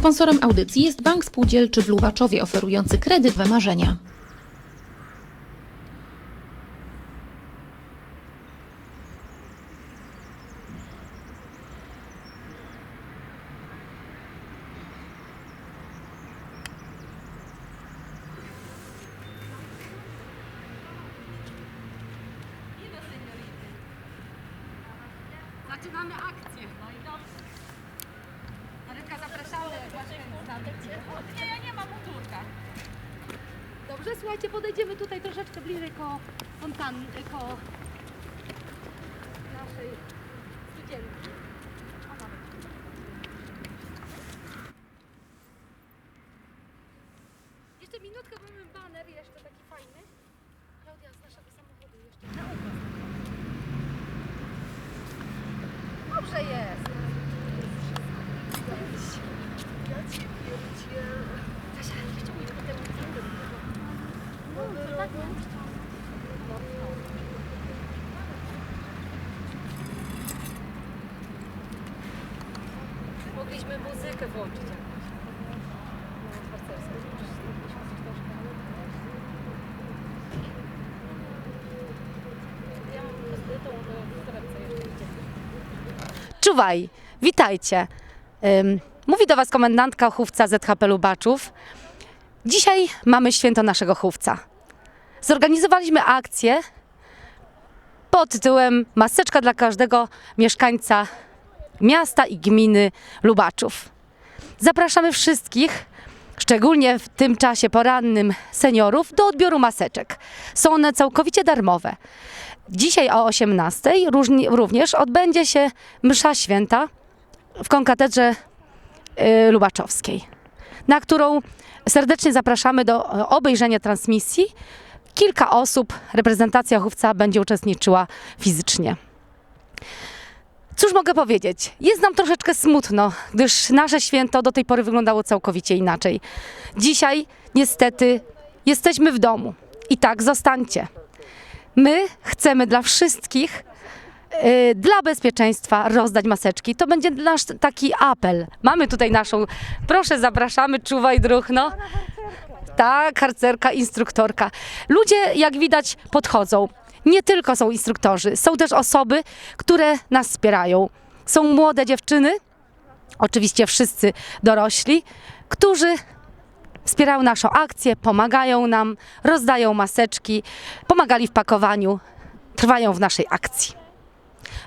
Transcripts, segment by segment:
Sponsorem audycji jest Bank Spółdzielczy w Lubaczowie oferujący kredyt we marzenia. Zaczynamy akcję. No i dobrze. Marynka, zapraszamy. Nie, ja nie mam. Dobrze, słuchajcie, podejdziemy tutaj troszeczkę bliżej koło fontanny, koło naszej studzienki. Jeszcze minutkę, bo mamy baner jeszcze taki fajny. Klaudia, z naszego samochodu jeszcze. Dobrze jest. Ja cię pierdzielę. Kasia, jeszcze pójdę do tego No, to tak Mogliśmy muzykę włączyć jakąś. Czuwaj, witajcie. Mówi do Was komendantka chówca ZHP Lubaczów. Dzisiaj mamy święto naszego chówca. Zorganizowaliśmy akcję pod tytułem Maseczka dla każdego mieszkańca miasta i gminy Lubaczów. Zapraszamy wszystkich, szczególnie w tym czasie porannym seniorów, do odbioru maseczek. Są one całkowicie darmowe. Dzisiaj o 18 różni- również odbędzie się msza święta w konkatedrze y, lubaczowskiej, na którą serdecznie zapraszamy do e, obejrzenia transmisji. Kilka osób, reprezentacja chówca będzie uczestniczyła fizycznie. Cóż mogę powiedzieć? Jest nam troszeczkę smutno, gdyż nasze święto do tej pory wyglądało całkowicie inaczej. Dzisiaj niestety jesteśmy w domu i tak zostańcie. My chcemy dla wszystkich, y, dla bezpieczeństwa rozdać maseczki. To będzie nasz taki apel. Mamy tutaj naszą, proszę zapraszamy, czuwaj druchno. Tak, harcerka, instruktorka. Ludzie, jak widać, podchodzą. Nie tylko są instruktorzy, są też osoby, które nas wspierają. Są młode dziewczyny, oczywiście wszyscy dorośli, którzy wspierają naszą akcję, pomagają nam, rozdają maseczki, pomagali w pakowaniu, trwają w naszej akcji.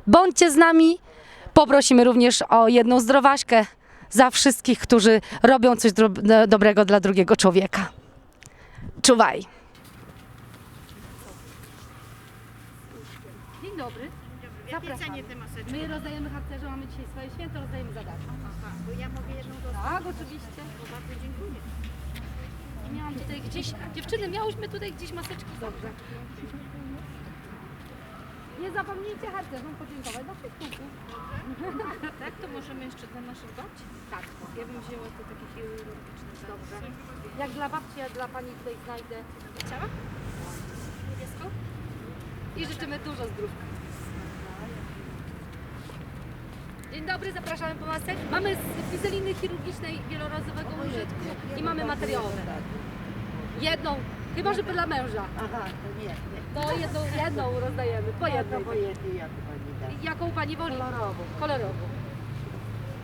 Bądźcie z nami. Poprosimy również o jedną zdrowaśkę za wszystkich, którzy robią coś dobrego dla drugiego człowieka. Czuwaj. Dobry. Zapraszamy. My rozdajemy harcerze, mamy dzisiaj swoje święto, rozdajemy za darmo. Bo ja mogę jedną dostać. Tak, oczywiście. To bardzo dziękuję. I miałam tutaj gdzieś, dziewczyny, miałyśmy tutaj gdzieś maseczki. Dobrze. Nie zapomnijcie harcerzom podziękować za wszystko. Tak, to możemy jeszcze dla naszych babci? Tak. Ja bym wzięła to takie chirurgiczne. Dobrze. Jak dla babci, ja dla pani tutaj znajdę. Chciała? Niebieską? I życzymy dużo zdrówka. Dzień dobry, zapraszamy po masę. Mamy z fizeliny chirurgicznej wielorazowego użytku i mamy materiałowe. Jedną, chyba że dla męża. Aha, to nie, nie. To jedną, jedną rozdajemy, po jednej. Obojętnie jak pani da. Jaką pani woli? Kolorową. Kolorową.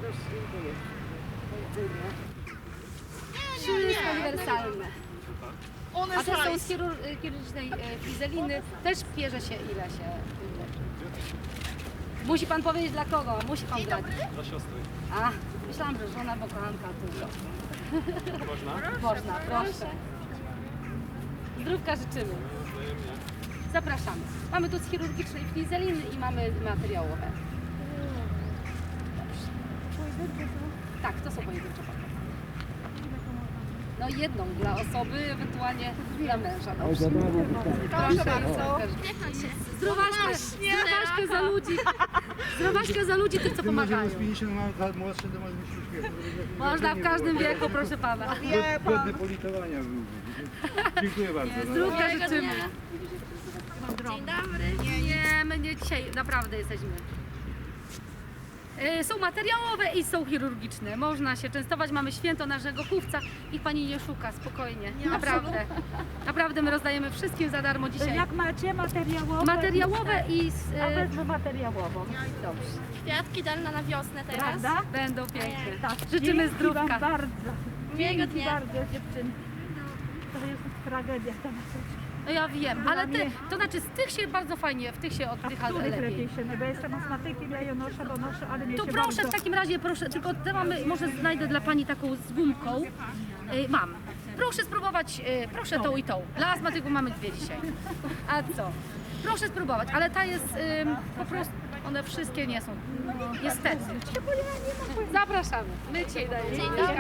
Proszę, dziękuję. Są uniwersalne. A te są z chirur- chirurgicznej e, fizeliny. Też bierze się ile się leczy. Musi pan powiedzieć dla kogo? Musi pan brać. Dla siostry. A, myślałam, że żona, bo kochanka dużo. Można? Można, proszę. Zdrówka życzymy. Zapraszamy. Mamy tu z chirurgicznej fizeliny i mamy materiałowe. Tak, to są pojedyncze pakiety. No jedną dla osoby, ewentualnie dla męża. No, Proszę bardzo. Zdrowaśkę, zdrowaśkę za ludzi. Zdrowaśkę za ludzi, tych co pomagają. 50 lat młodszy to może być uśmiech. Można w każdym wieku, proszę pana. Godne politowania byłby. Dziękuję bardzo. no. Zdrówka życzymy. Dzień dobry. Nie, my nie dzisiaj, naprawdę jesteśmy. E, Są materiałowe i są chirurgiczne. Można się częstować. Mamy święto naszego chówca. Ich pani nie szuka, spokojnie. Naprawdę. Naprawdę my rozdajemy wszystkim za darmo dzisiaj. Jak macie materiałowe? Materiałowe i z, A e, wezmę materiałową. Kwiatki dalne na wiosnę teraz. Prawda? będą piękne. Tak. Życzymy Dzięki zdrówka. Wam bardzo. Miłego dnia. bardzo dziewczyny. To jest tragedia ta maseczka. No ja wiem, ale mnie- to znaczy z tych się bardzo fajnie, w tych się A oddycha w których lepiej. lepiej się, no bo jestem astmatykiem, ja ją noszę, bo noszę, ale mnie To się proszę bardzo... w takim razie, proszę, tylko te mamy, może znajdę dla Pani taką z gumką. E, mam. Proszę spróbować, e, proszę tą i tą. Dla astmatyków mamy dwie dzisiaj. A co? Proszę spróbować, ale ta jest ym, po prostu, one wszystkie nie są. Niestety. Zapraszamy. My dzisiaj dajemy. Dzień dobry.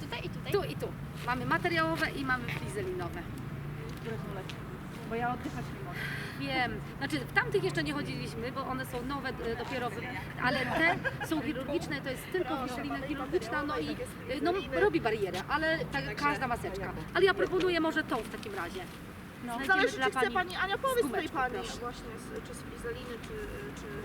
Tutaj i tutaj. Tu i tu. Mamy materiałowe i mamy flizelinowe. Bo ja oddychać nie mogę. Wiem. Znaczy w tamtych jeszcze nie chodziliśmy, bo one są nowe e, dopiero, ale te są chirurgiczne, to jest tylko flizelina chirurgiczna, no i e, no, robi barierę, ale tak, każda maseczka. Ale ja proponuję może tą w takim razie. Znajdziemy Zależy, dla czy chce pani, Ania, powiedz tej gumeczką, pani proszę. właśnie, z, czy z flizeliny, czy,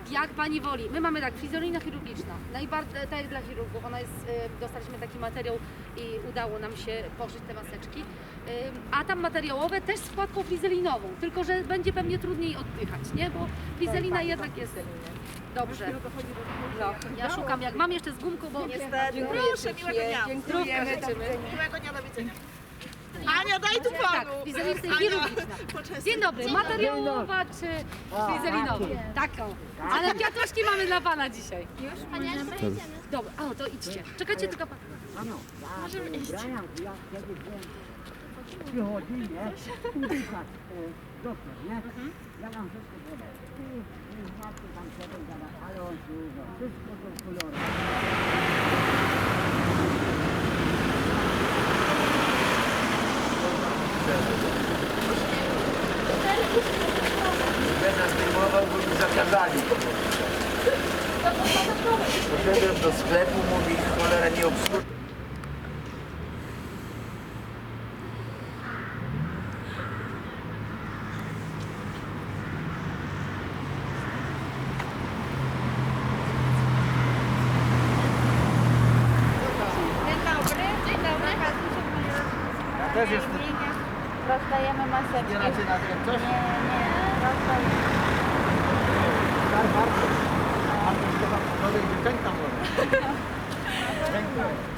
czy... Jak pani woli. My mamy tak, fizolina chirurgiczna. Najbardziej tak jak dla chirurgów. Ona jest, e, dostaliśmy taki materiał i udało nam się poszyć te maseczki. E, A tam materiałowe też z wkładką frizelinową, tylko że będzie pewnie trudniej oddychać, nie? Bo frizelina jednak jest. Dobrze. No, ja szukam jak mam jeszcze z gumką, bo Niestety. Proszę, miłego dnia. zdrówka życzymy. Miłego dnia, do widzenia. Ania, daj tu Tak, panu. Ania, chirurgiczna. poczęstuj. Dzień dobry, materiałowa czy frizelinowa? Taką. Ale kwiatuszki mamy dla pana dzisiaj. Idziemy. Dobra, a no to idźcie. Czekajcie tylko pan. przychodzi, nie? Udychać e, doktor, nie? Ja mam wszystko podać. Tu, tu, matki tam siedzą, gada, ale on tu, wszystko do koloru. Zakazali. Poszedłem do sklepu, mówi cholera nie obsługuje. Ja też jestem. Rozdajemy maseczki. Nie raczej na coś? Nie, nie, rozdajemy. Tak, bardzo.